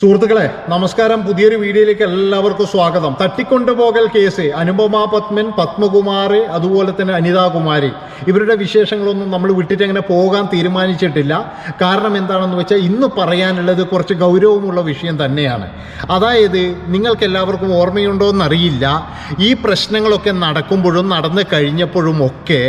സുഹൃത്തുക്കളെ നമസ്കാരം. പുതിയൊരു വീഡിയോയിലേക്ക് എല്ലാവർക്കും സ്വാഗതം. തട്ടിക്കൊണ്ടുപോകൽ കേസ് അനുപമ പത്മൻ പത്മകുമാർ അതുപോലെ തന്നെ അനിതാകുമാരി ഇവരുടെ വിശേഷങ്ങളൊന്നും നമ്മൾ വിട്ടിട്ട് അങ്ങനെ പോകാൻ തീരുമാനിച്ചിട്ടില്ല. കാരണം എന്താണെന്ന് വെച്ചാൽ ഇന്ന് പറയാനുള്ളത് കുറച്ച് ഗൗരവമുള്ള വിഷയം തന്നെയാണ്. അതായത് നിങ്ങൾക്ക് എല്ലാവർക്കും ഓർമ്മയുണ്ടോ എന്നറിയില്ല ഈ പ്രശ്നങ്ങളൊക്കെ നടക്കുമ്പോഴും നടന്നു കഴിഞ്ഞപ്പോഴും ഒക്കെ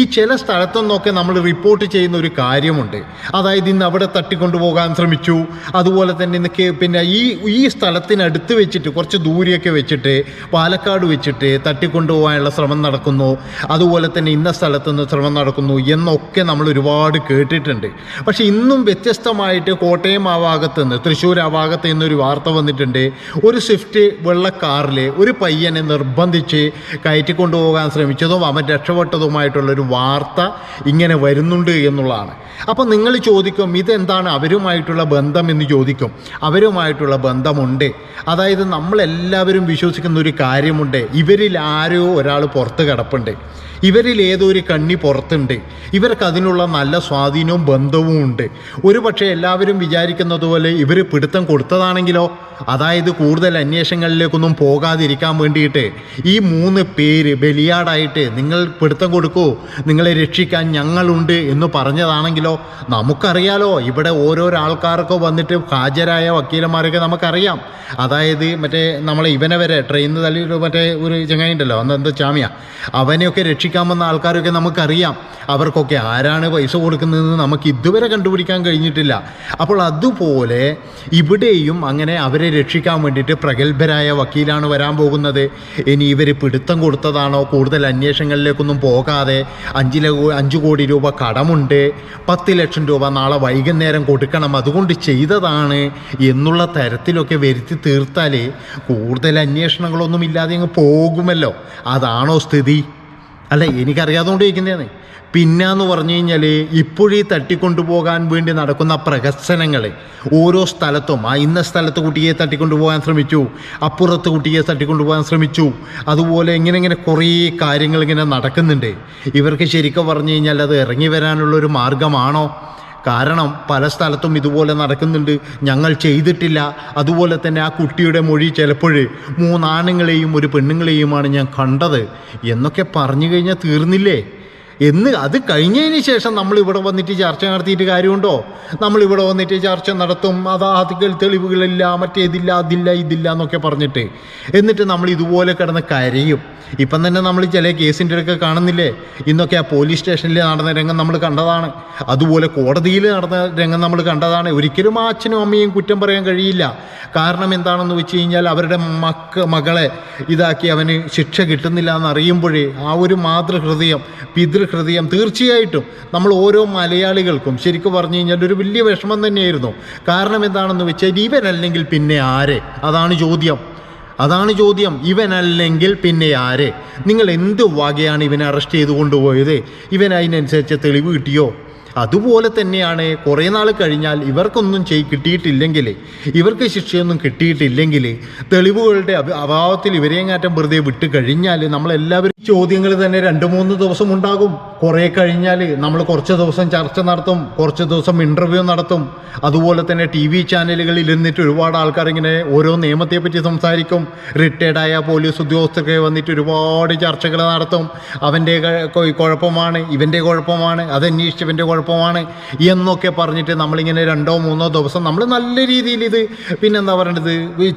ഈ ചില സ്ഥലത്തു നിന്നൊക്കെ നമ്മൾ റിപ്പോർട്ട് ചെയ്യുന്ന ഒരു കാര്യമുണ്ട്. അതായത് ഇന്ന് അവിടെ തട്ടിക്കൊണ്ടുപോകാൻ ശ്രമിച്ചു. അതുപോലെ തന്നെ ഇന്ന് പിന്നെ ഈ ഈ സ്ഥലത്തിനടുത്ത് വെച്ചിട്ട് കുറച്ച് ദൂരെയൊക്കെ വെച്ചിട്ട് പാലക്കാട് വെച്ചിട്ട് തട്ടിക്കൊണ്ടുപോകാനുള്ള ശ്രമം നടക്കുന്നു. അതുപോലെ തന്നെ ഇന്ന സ്ഥലത്ത് നിന്ന് ശ്രമം നടക്കുന്നു എന്നൊക്കെ നമ്മൾ ഒരുപാട് കേട്ടിട്ടുണ്ട്. പക്ഷേ ഇന്നും വ്യത്യസ്തമായിട്ട് കോട്ടയം ആ ഭാഗത്ത് നിന്ന് തൃശ്ശൂർ ആ ഭാഗത്ത് നിന്നൊരു വാർത്ത വന്നിട്ടുണ്ട്. ഒരു സ്വിഫ്റ്റ് വെള്ള കാറിൽ ഒരു പയ്യനെ നിർബന്ധിച്ച് കയറ്റിക്കൊണ്ടുപോകാൻ ശ്രമിച്ചതും അവൻ രക്ഷപ്പെട്ടതുമായിട്ടുള്ളൊരു വാർത്ത ഇങ്ങനെ വരുന്നുണ്ട് എന്നുള്ളതാണ്. അപ്പോൾ നിങ്ങൾ ചോദിക്കും ഇതെന്താണ് അവരുമായിട്ടുള്ള ബന്ധം എന്ന് ചോദിക്കും. അവരുമായിട്ടുള്ള ബന്ധമുണ്ട്. അതായത് നമ്മളെല്ലാവരും വിശ്വസിക്കുന്ന ഒരു കാര്യമുണ്ട്. ഇവരിൽ ആരോ ഒരാൾ പുറത്ത് കിടപ്പുണ്ട്. ഇവരിൽ ഏതോ ഒരു കണ്ണി പുറത്തുണ്ട്. ഇവർക്ക് അതിനുള്ള നല്ല സ്വാധീനവും ബന്ധവും ഉണ്ട്. ഒരു പക്ഷേ എല്ലാവരും വിചാരിക്കുന്നത് പോലെ ഇവർ പിടുത്തം കൊടുത്തതാണെങ്കിലോ? അതായത് കൂടുതൽ അന്വേഷണങ്ങളിലേക്കൊന്നും പോകാതിരിക്കാൻ വേണ്ടിയിട്ട് ഈ മൂന്ന് പേര് ബലിയാടായിട്ട് നിങ്ങൾ പിടുത്തം കൊടുക്കൂ നിങ്ങളെ രക്ഷിക്കാൻ ഞങ്ങളുണ്ട് എന്ന് പറഞ്ഞതാണെങ്കിലോ? നമുക്കറിയാലോ ഇവിടെ ഓരോരോ ആൾക്കാരൊക്കെ വന്നിട്ട് ഹാജരായ വക്കീലന്മാരൊക്കെ നമുക്കറിയാം. അതായത് മറ്റേ നമ്മളെ ഇവനെ വരെ ട്രെയിനിൽ തല്ലി മറ്റേ ഒരു ചങ്ങായി ഉണ്ടല്ലോ അന്ന് എന്താ ചാമിയ അവനെയൊക്കെ രക്ഷിക്കാൻ വന്ന ആൾക്കാരൊക്കെ നമുക്കറിയാം. അവർക്കൊക്കെ ആരാണ് പൈസ കൊടുക്കുന്നതെന്ന് നമുക്ക് ഇതുവരെ കണ്ടുപിടിക്കാൻ കഴിഞ്ഞിട്ടില്ല. അപ്പോൾ അതുപോലെ ഇവിടെയും അങ്ങനെ അവരെ രക്ഷിക്കാൻ വേണ്ടിയിട്ട് പ്രഗത്ഭരായ വക്കീലാണ് വരാൻ പോകുന്നത്. ഇനി ഇവർ പിടുത്തം കൊടുത്തതാണോ? കൂടുതൽ അന്വേഷണങ്ങളിലേക്കൊന്നും പോകാതെ അഞ്ച് അഞ്ച് കോടി രൂപ കടമുണ്ട്. പത്ത് ലക്ഷം രൂപ നാളെ വൈകുന്നേരം കൊടുക്കണം. അതുകൊണ്ട് ചെയ്തതാണ് എന്നുള്ള തരത്തിലൊക്കെ വരുത്തി തീർത്താലേ കൂടുതൽ അന്വേഷണങ്ങളൊന്നും ഇല്ലാതെ അങ്ങ് പോകുമല്ലോ. അതാണോ സ്ഥിതി? അല്ല എനിക്കറിയാതുകൊണ്ട് ചോദിക്കുന്നതാണ് പിന്നെന്ന് പറഞ്ഞു കഴിഞ്ഞാൽ ഇപ്പോഴീ തട്ടിക്കൊണ്ടുപോകാൻ വേണ്ടി നടക്കുന്ന പ്രഹസനങ്ങൾ ഓരോ സ്ഥലത്തും ആ ഇന്ന സ്ഥലത്ത് കുട്ടിയെ തട്ടിക്കൊണ്ടുപോകാൻ ശ്രമിച്ചു അപ്പുറത്ത് കുട്ടിയെ തട്ടിക്കൊണ്ടുപോകാൻ ശ്രമിച്ചു അതുപോലെ ഇങ്ങനെ ഇങ്ങനെ കുറേ കാര്യങ്ങൾ ഇങ്ങനെ നടക്കുന്നുണ്ട്. ഇവർക്ക് ശരിക്കും പറഞ്ഞു കഴിഞ്ഞാൽ അത് ഇറങ്ങി വരാനുള്ളൊരു മാർഗമാണോ? കാരണം പല സ്ഥലത്തും ഇതുപോലെ നടക്കുന്നുണ്ട്. ഞങ്ങൾ ചെയ്തിട്ടില്ല. അതുപോലെ തന്നെ ആ കുട്ടിയുടെ മൊഴി ചിലപ്പോൾ മൂന്നാണുങ്ങളെയും ഒരു പെണ്ണുങ്ങളെയുമാണ് ഞാൻ കണ്ടത്. എന്നൊക്കെ പറഞ്ഞു കഴിഞ്ഞാൽ തീർന്നില്ലേ? എന്ന് അത് കഴിഞ്ഞതിന് ശേഷം നമ്മൾ ഇവിടെ വന്നിട്ട് ചർച്ച നടത്തിയിട്ട് കാര്യമുണ്ടോ? നമ്മൾ ഇവിടെ വന്നിട്ട് ചർച്ച നടത്തും. അതാ അതികൾ തെളിവുകളില്ല മറ്റേതില്ല അതില്ല ഇതില്ല എന്നൊക്കെ പറഞ്ഞിട്ട്. എന്നിട്ട് നമ്മൾ ഇതുപോലെ കിടന്ന് കരയും. ഇപ്പം തന്നെ നമ്മൾ ചില കേസിന്റെ ഇടയ്ക്ക് കാണുന്നില്ലേ? ഇന്നൊക്കെ ആ പോലീസ് സ്റ്റേഷനിൽ നടന്ന രംഗം നമ്മൾ കണ്ടതാണ്. അതുപോലെ കോടതിയിൽ നടന്ന രംഗം നമ്മൾ കണ്ടതാണ്. ഒരിക്കലും ആ അച്ഛനും അമ്മയും കുറ്റം പറയാൻ കഴിയില്ല. കാരണം എന്താണെന്ന് വെച്ച് കഴിഞ്ഞാൽ അവരുടെ മക്ക മകളെ ഇതാക്കി അവന് ശിക്ഷ കിട്ടുന്നില്ല എന്നറിയുമ്പോഴേ ആ ഒരു മാതൃഹൃദയം പിതൃഹൃദയം തീർച്ചയായിട്ടും നമ്മൾ ഓരോ മലയാളികൾക്കും ശരിക്കും പറഞ്ഞു കഴിഞ്ഞാൽ ഒരു വലിയ വിഷമം തന്നെയായിരുന്നു. കാരണം എന്താണെന്ന് വെച്ചാൽ ഇവനല്ലെങ്കിൽ പിന്നെ ആരെ? അതാണ് ചോദ്യം. അതാണ് ചോദ്യം. ഇവനല്ലെങ്കിൽ പിന്നെ ആരെ? നിങ്ങൾ എന്ത് വകയാണ് ഇവനെ അറസ്റ്റ് ചെയ്ത് കൊണ്ടുപോയത് ഇവൻ അതിനനുസരിച്ച് തെളിവ് കിട്ടിയോ? അതുപോലെ തന്നെയാണ് കുറേ നാൾ കഴിഞ്ഞാൽ ഇവർക്കൊന്നും ചെയ് കിട്ടിയിട്ടില്ലെങ്കിൽ ഇവർക്ക് ശിക്ഷയൊന്നും കിട്ടിയിട്ടില്ലെങ്കിൽ തെളിവുകളുടെ അഭാവത്തിൽ ഇവരെങ്ങാറ്റം വെറുതെ വിട്ട് കഴിഞ്ഞാൽ നമ്മളെല്ലാവരും ചോദ്യങ്ങൾ തന്നെ രണ്ട് മൂന്ന് ദിവസം ഉണ്ടാകും. കുറേ കഴിഞ്ഞാൽ നമ്മൾ കുറച്ച് ദിവസം ചർച്ച നടത്തും കുറച്ച് ദിവസം ഇന്റർവ്യൂ നടത്തും. അതുപോലെ തന്നെ ടി വി ചാനലുകളിൽ ഇരുന്നിട്ട് ഒരുപാട് ആൾക്കാർ ഇങ്ങനെ ഓരോ നിയമത്തെ പറ്റി സംസാരിക്കും റിട്ടയർഡായ പോലീസ് ഉദ്യോഗസ്ഥരൊക്കെ വന്നിട്ട് ഒരുപാട് ചർച്ചകൾ നടത്തും. അവന്റെ കുഴപ്പമാണ് ഇവന്റെ കുഴപ്പമാണ് അതന്വേഷിച്ചവന്റെ കുഴപ്പമാണ് എന്നൊക്കെ പറഞ്ഞിട്ട് നമ്മളിങ്ങനെ രണ്ടോ മൂന്നോ ദിവസം നമ്മൾ നല്ല രീതിയിൽ ഇത് പിന്നെന്താ പറയേണ്ടത്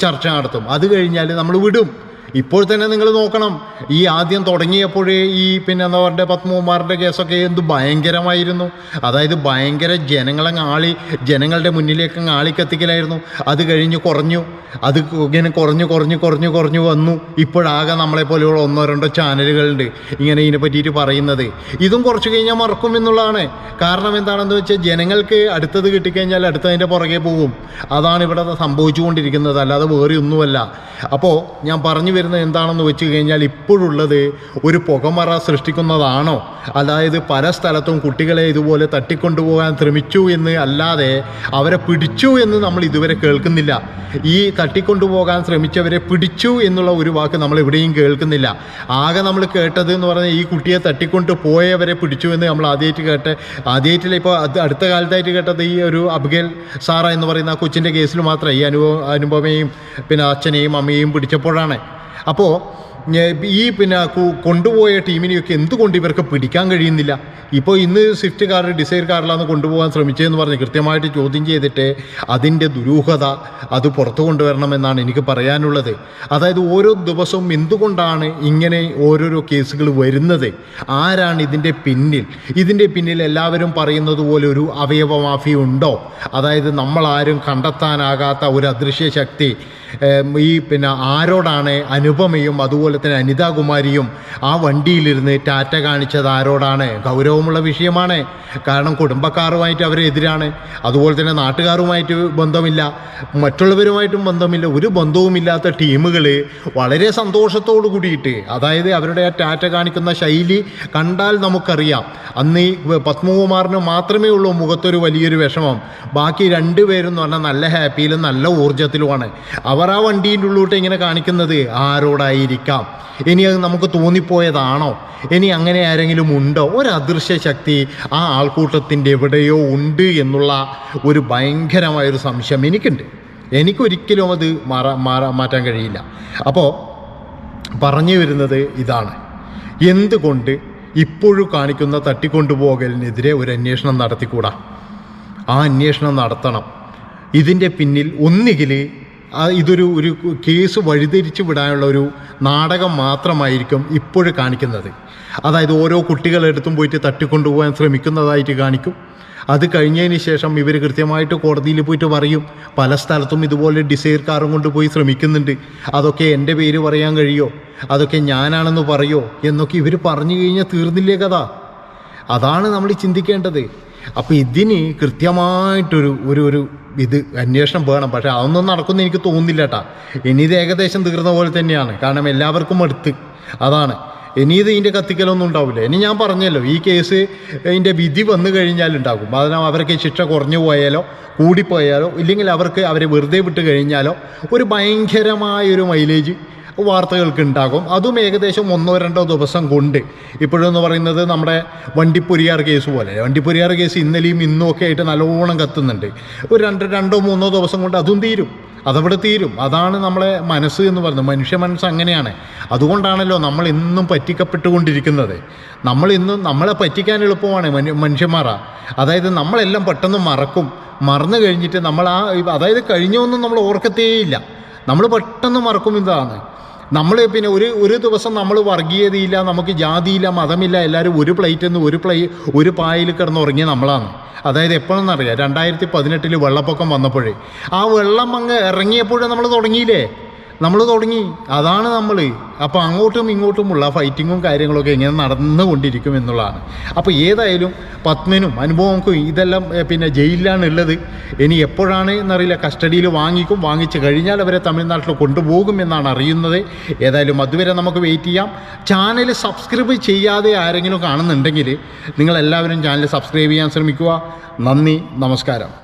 ചർച്ച നടത്തും. അത് കഴിഞ്ഞാൽ നമ്മൾ വിടും. ഇപ്പോൾ തന്നെ നിങ്ങൾ നോക്കണം. ഈ ആദ്യം തുടങ്ങിയപ്പോഴേ ഈ പിന്നെ എന്താ പറയുക പത്മകുമാറിന്റെ കേസൊക്കെ എന്ത് ഭയങ്കരമായിരുന്നു. അതായത് ഭയങ്കര ജനങ്ങളെ ആളി ജനങ്ങളുടെ മുന്നിലേക്ക് ആളിക്കത്തിക്കലായിരുന്നു. അത് കഴിഞ്ഞ് കുറഞ്ഞു. അത് ഇങ്ങനെ കുറഞ്ഞു കുറഞ്ഞു കുറഞ്ഞു കുറഞ്ഞു വന്നു. ഇപ്പോഴാകെ നമ്മളെ പോലെയുള്ള ഒന്നോ രണ്ടോ ചാനലുകളുണ്ട് ഇങ്ങനെ ഇതിനെ പറ്റിയിട്ട് പറയുന്നത്. ഇതും കുറച്ച് കഴിഞ്ഞാൽ മറക്കും എന്നുള്ളതാണ്. കാരണം എന്താണെന്ന് വെച്ചാൽ ജനങ്ങൾക്ക് അടുത്തത് കിട്ടിക്കഴിഞ്ഞാൽ അടുത്തതിന്റെ പുറകെ പോകും. അതാണ് ഇവിടെ സംഭവിച്ചുകൊണ്ടിരിക്കുന്നത്. അല്ലാതെ വേറെ ഒന്നുമല്ല. അപ്പോൾ ഞാൻ പറഞ്ഞു വരുന്നത് എന്താണെന്ന് വെച്ച് കഴിഞ്ഞാൽ ഇപ്പോഴുള്ളത് ഒരു പുകമറ സൃഷ്ടിക്കുന്നതാണോ? അതായത് പല സ്ഥലത്തും കുട്ടികളെ ഇതുപോലെ തട്ടിക്കൊണ്ടുപോകാൻ ശ്രമിച്ചു എന്ന് അല്ലാതെ അവരെ പിടിച്ചു എന്ന് നമ്മൾ ഇതുവരെ കേൾക്കുന്നില്ല. ഈ തട്ടിക്കൊണ്ടുപോകാൻ ശ്രമിച്ചവരെ പിടിച്ചു എന്നുള്ള ഒരു വാക്ക് നമ്മൾ എവിടെയും കേൾക്കുന്നില്ല. ആകെ നമ്മൾ കേട്ടത് എന്ന് പറഞ്ഞാൽ ഈ കുട്ടിയെ തട്ടിക്കൊണ്ട് പോയവരെ പിടിച്ചു എന്ന് നമ്മൾ ആദ്യമായിട്ട് കേട്ട് ആദ്യമായിട്ടില്ല ഇപ്പോൾ അടുത്ത കാലത്തായിട്ട് കേട്ടത് ഈ ഒരു അബ്ഗേൽ സാറ എന്ന് പറയുന്ന കൊച്ചിന്റെ കേസിൽ മാത്രമേ ഈ അനുഭവം അനുപമയും പിന്നെ അച്ഛനെയും അമ്മയെയും പിടിച്ചപ്പോഴാണ്. അപ്പോൾ ഈ പിന്നെ കൊണ്ടുപോയ ടീമിനെയൊക്കെ എന്തുകൊണ്ട് ഇവർക്ക് പിടിക്കാൻ കഴിയുന്നില്ല? ഇപ്പോൾ ഇന്ന് സ്വിഫ്റ്റ് കാർ ഡിസൈർ കാറിലാണ് കൊണ്ടുപോകാൻ ശ്രമിച്ചതെന്ന് പറഞ്ഞ് കൃത്യമായിട്ട് ചോദ്യം ചെയ്തിട്ട് അതിന്റെ ദുരൂഹത അത് പുറത്തു കൊണ്ടുവരണമെന്നാണ് എനിക്ക് പറയാനുള്ളത്. അതായത് ഓരോ ദിവസവും എന്തുകൊണ്ടാണ് ഇങ്ങനെ ഓരോരോ കേസുകൾ വരുന്നത്? ആരാണ് ഇതിന്റെ പിന്നിൽ? ഇതിന്റെ പിന്നിൽ എല്ലാവരും പറയുന്നത് പോലെ ഒരു അവയവ ഉണ്ടോ? അതായത് നമ്മളാരും കണ്ടെത്താനാകാത്ത ഒരു അദൃശ്യ ശക്തി ഈ പിന്നെ ആരോടാണ് അനുപമയും അതുപോലെ തന്നെ അനിതാകുമാരിയും ആ വണ്ടിയിലിരുന്ന് ടാറ്റ കാണിച്ചത് ആരോടാണ്? ഗൗരവമുള്ള വിഷയമാണ്. കാരണം കുടുംബക്കാരുമായിട്ട് അവരെതിരാണ്. അതുപോലെ തന്നെ നാട്ടുകാരുമായിട്ട് ബന്ധമില്ല. മറ്റുള്ളവരുമായിട്ടും ബന്ധമില്ല. ഒരു ബന്ധവുമില്ലാത്ത ടീമുകൾ വളരെ സന്തോഷത്തോടു കൂടിയിട്ട് അതായത് അവരുടെ ആ ടാറ്റ കാണിക്കുന്ന ശൈലി കണ്ടാൽ നമുക്കറിയാം. അന്ന് ഈ പത്മകുമാറിന് മാത്രമേ ഉള്ളൂ മുഖത്തൊരു വലിയൊരു വിഷമം. ബാക്കി രണ്ടുപേരും എന്ന് പറഞ്ഞാൽ നല്ല ഹാപ്പിയിലും നല്ല ഊർജത്തിലുമാണ്. അവർ ആ വണ്ടീന്റെ ഉള്ളിലോട്ട് ഇങ്ങനെ കാണിക്കുന്നത്? ആരോടായിരിക്കാം. ഇനി അത് നമുക്ക് തോന്നിപ്പോയതാണോ? ഇനി അങ്ങനെ ആരെങ്കിലും ഉണ്ടോ? ഒരു അദൃശ്യ ശക്തി ആ ആൾക്കൂട്ടത്തിന്റെ എവിടെയോ ഉണ്ട് എന്നുള്ള ഒരു ഭയങ്കരമായൊരു സംശയം എനിക്കുണ്ട്. എനിക്കൊരിക്കലും അത് മാറാ മാറാ മാറ്റാൻ കഴിയില്ല. അപ്പോൾ പറഞ്ഞു വരുന്നത് ഇതാണ്. എന്തുകൊണ്ട് ഇപ്പോഴും കാണിക്കുന്ന തട്ടിക്കൊണ്ടുപോകലിനെതിരെ ഒരു അന്വേഷണം നടത്തിക്കൂടാ? ആ അന്വേഷണം നടത്തണം. ഇതിന്റെ പിന്നിൽ ഒന്നുകിൽ ഇതൊരു ഒരു കേസ് വഴിതിരിച്ചു വിടാനുള്ള ഒരു നാടകം മാത്രമായിരിക്കും ഇപ്പോഴും കാണിക്കുന്നത്. അതായത് ഓരോ കുട്ടികളെടുത്തും പോയിട്ട് തട്ടിക്കൊണ്ടുപോകാൻ ശ്രമിക്കുന്നതായിട്ട് കാണിക്കും. അത് കഴിഞ്ഞതിന് ശേഷം ഇവർ കൃത്യമായിട്ട് കോടതിയിൽ പോയിട്ട് പറയും പല സ്ഥലത്തും ഇതുപോലെ ഡിസൈർ കാറും കൊണ്ട് പോയി ശ്രമിക്കുന്നുണ്ട്. അതൊക്കെ എന്റെ പേര് പറയാൻ കഴിയോ? അതൊക്കെ ഞാനാണെന്ന് പറയോ? എന്നൊക്കെ ഇവർ പറഞ്ഞു കഴിഞ്ഞാൽ തീർന്നില്ലേ കഥ. അതാണ് നമ്മൾ ചിന്തിക്കേണ്ടത്. അപ്പോൾ ഇതിന് കൃത്യമായിട്ടൊരു ഒരു ഒരു ഇത് അന്വേഷണം വേണം. പക്ഷേ അതൊന്നും നടക്കുമെന്ന് എനിക്ക് തോന്നുന്നില്ല കേട്ടാ. ഇനി ഇത് ഏകദേശം തീർന്ന പോലെ തന്നെയാണ്. കാരണം എല്ലാവർക്കും എടുത്ത് അതാണ്. ഇനി ഇത് ഇതിന്റെ കത്തിക്കലൊന്നും ഉണ്ടാവില്ല. ഇനി ഞാൻ പറഞ്ഞല്ലോ ഈ കേസ് ഇതിന്റെ വിധി വന്നു കഴിഞ്ഞാൽ ഉണ്ടാകും. അതിനാൽ അവർക്ക് ശിക്ഷ കുറഞ്ഞു പോയാലോ കൂടിപ്പോയാലോ ഇല്ലെങ്കിൽ അവർക്ക് അവരെ വെറുതെ വിട്ട് കഴിഞ്ഞാലോ ഒരു ഭയങ്കരമായൊരു മൈലേജ് വാർത്തകൾക്ക് ഉണ്ടാകും അതും ഏകദേശം ഒന്നോ രണ്ടോ ദിവസം കൊണ്ട്. ഇപ്പോഴെന്ന് പറയുന്നത് നമ്മുടെ വണ്ടിപ്പൊരിയാർ കേസ് പോലെ. വണ്ടിപ്പൊരിയാർ കേസ് ഇന്നലെയും ഇന്നും ഒക്കെ ആയിട്ട് നല്ലോണം കത്തുന്നുണ്ട്. ഒരു രണ്ട് രണ്ടോ മൂന്നോ ദിവസം കൊണ്ട് അതും തീരും. അതവിടെ തീരും. അതാണ് നമ്മളെ മനസ്സ് എന്ന് പറയുന്നത്. മനുഷ്യ മനസ്സ് അങ്ങനെയാണ്. അതുകൊണ്ടാണല്ലോ നമ്മൾ ഇന്നും പറ്റിക്കപ്പെട്ടുകൊണ്ടിരിക്കുന്നത്. നമ്മൾ ഇന്നും നമ്മളെ പറ്റിക്കാൻ എളുപ്പമാണ് മനു- അതായത് നമ്മളെല്ലാം പെട്ടെന്ന് മറക്കും. മറന്നു കഴിഞ്ഞിട്ട് നമ്മൾ ആ അതായത് കഴിഞ്ഞൊന്നും നമ്മൾ ഓർക്കത്തേയില്ല. നമ്മൾ പെട്ടെന്ന് മറക്കും ഇതാണ്. നമ്മൾ പിന്നെ ഒരു ഒരു ദിവസം നമ്മൾ വർഗീയതയില്ല നമുക്ക് ജാതിയില്ല മതമില്ല എല്ലാവരും ഒരു പ്ലേറ്റിൽ നിന്ന് ഒരു പ്ലേ ഒരു പായയിൽ കിടന്ന് ഉറങ്ങിയ നമ്മളാണ്. അതായത് എപ്പോഴെന്നറിയാം രണ്ടായിരത്തി പതിനെട്ടിൽ വെള്ളപ്പൊക്കം വന്നപ്പോഴേ. ആ വെള്ളം അങ്ങ് ഇറങ്ങിയപ്പോഴേ നമ്മൾ തുടങ്ങിയില്ലേ? നമ്മൾ തുടങ്ങി. അതാണ് നമ്മൾ അപ്പോൾ അങ്ങോട്ടും ഇങ്ങോട്ടുമുള്ള ഫൈറ്റിങ്ങും കാര്യങ്ങളൊക്കെ ഇങ്ങനെ നടന്നുകൊണ്ടിരിക്കും എന്നുള്ളതാണ്. അപ്പോൾ ഏതായാലും പത്മനും അനുഭവങ്ങൾക്കും ഇതെല്ലാം പിന്നെ ജയിലിലാണ് ഉള്ളത്. ഇനി എപ്പോഴാണ് എന്നറിയില്ല. കസ്റ്റഡിയിൽ വാങ്ങിക്കും വാങ്ങിച്ചു കഴിഞ്ഞാൽ അവരെ തമിഴ്നാട്ടിൽ കൊണ്ടുപോകും എന്നാണ് അറിയുന്നത്. ഏതായാലും അതുവരെ നമുക്ക് വെയിറ്റ് ചെയ്യാം. ചാനൽ സബ്സ്ക്രൈബ് ചെയ്യാതെ ആരെങ്കിലും കാണുന്നുണ്ടെങ്കിൽ നിങ്ങളെല്ലാവരും ചാനൽ സബ്സ്ക്രൈബ് ചെയ്യാൻ ശ്രമിക്കുക. നന്ദി നമസ്കാരം.